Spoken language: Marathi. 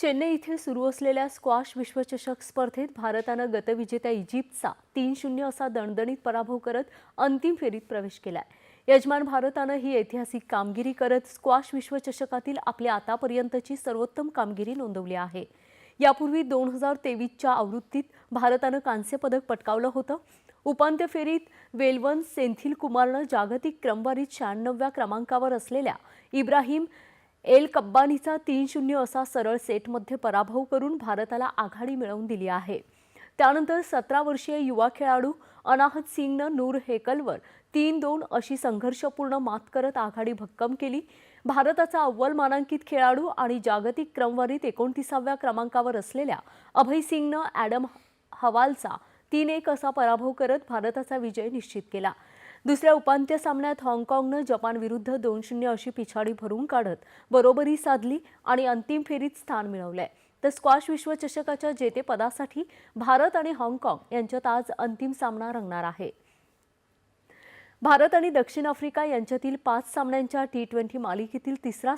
चेन्नई इथे सुरू असलेल्या स्क्वॉश विश्वचषक स्पर्धेत भारतानं गतविजेत्या इजिप्तचा तीन शून्य असा दणदणीत पराभव करत अंतिम फेरीत प्रवेश केलाय. यजमान भारतानं ही ऐतिहासिक कामगिरी करत स्क्वॉश विश्वचषकातील आपली आतापर्यंतची सर्वोत्तम कामगिरी नोंदवली आहे. यापूर्वी दोन हजार तेवीसच्या आवृत्तीत भारतानं कांस्य पदक पटकावलं होतं. उपांत्य फेरीत वेलवन सेंथिल कुमारनं जागतिक क्रमवारीत शहाण्णव्या क्रमांकावर असलेल्या इब्राहिम एल कब्बानीचा तीन शून्य असा सरळ सेटमध्ये पराभव करून भारताला आघाडी मिळवून दिली आहे. त्यानंतर सतरा वर्षीय युवा खेळाडू अनाहत सिंगनं नूर हेकलवर तीन दोन अशी संघर्षपूर्ण मात करत आघाडी भक्कम केली. भारताचा अव्वल मानांकित खेळाडू आणि जागतिक क्रमवारीत एकोणतीसाव्या क्रमांकावर असलेल्या अभय सिंगनं ॲडम हवालचा तीन एक असा पराभव करत भारताचा विजय निश्चित केला. दुसऱ्या उपांत्य सामन्यात हाँगकाँगनं जपानविरुद्ध दोन शून्य अशी पिछाडी भरून काढत बरोबरी साधली आणि अंतिम फेरीत स्थान मिळवलंय. तर स्क्वॉश विश्वचषकाच्या जेतेपदासाठी भारत आणि हाँगकाँग यांच्यात आज अंतिम सामना रंगणार आहे. भारत आणि दक्षिण आफ्रिका यांच्यातील पाच सामन्यांच्या टी ट्वेंटी मालिकेतील तिसरा